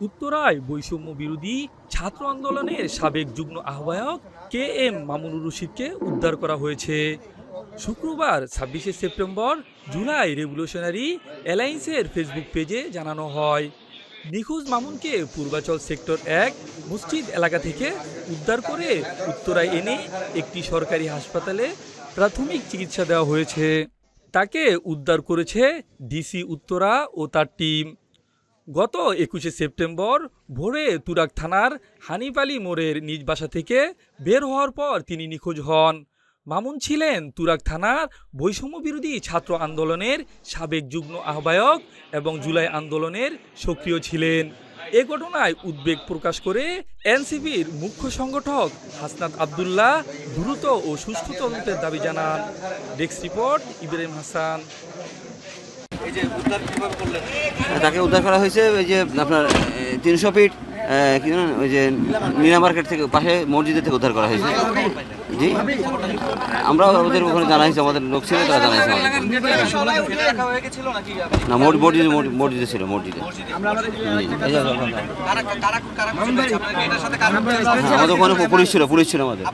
উত্তরায় বৈষম্য বিরোধী ছাত্র আন্দোলনের সাবেক যুগ্ম আহ্বায়ক কে এম মামুনুর রশিদকে উদ্ধার করা হয়েছে। শুক্রবার ছাব্বিশে সেপ্টেম্বর জুলাই রেভলিউশনারি অ্যালায়েন্সের ফেসবুক পেজে জানানো হয়, নিখোঁজ মামুনকে পূর্বাচল সেক্টর এক মসজিদ এলাকা থেকে উদ্ধার করে উত্তরায় এনে একটি সরকারি হাসপাতালে প্রাথমিক চিকিৎসা দেওয়া হয়েছে। তাকে উদ্ধার করেছে ডিসি উত্তরা ও তার টিম। গত একুশে সেপ্টেম্বর ভোরে তুরাক থানার হানিফ আলী মোড়ের নিজ বাসা থেকে বের হওয়ার পর তিনি নিখোঁজ হন। মামুন ছিলেন তুরাক থানার বৈষম্য বিরোধী ছাত্র আন্দোলনের সাবেক যুগ্ম আহ্বায়ক এবং জুলাই আন্দোলনের সক্রিয় ছিলেন। এ ঘটনায় উদ্বেগ প্রকাশ করে এনসিপির মুখ্য সংগঠক হাসনাত আবদুল্লাহ দ্রুত ও সুষ্ঠু তদন্তের দাবি জানান। Desk report, Ibrahim Hasan. তাকে উদ্ধার করা হয়েছে ওই যে আপনার তিনশো ফিট কি জানেন ওই যে মিনা মার্কেট থেকে পাশে মসজিদের থেকে উদ্ধার করা হয়েছে জি আমরা ওদের ওখানে জানা হয়েছে আমাদের লোক ছিল তারা জানাইছে না মোট মসজিদে মসজিদে ছিল মসজিদে। আমাদের ওখানে পুলিশ ছিল পুলিশ ছিল আমাদের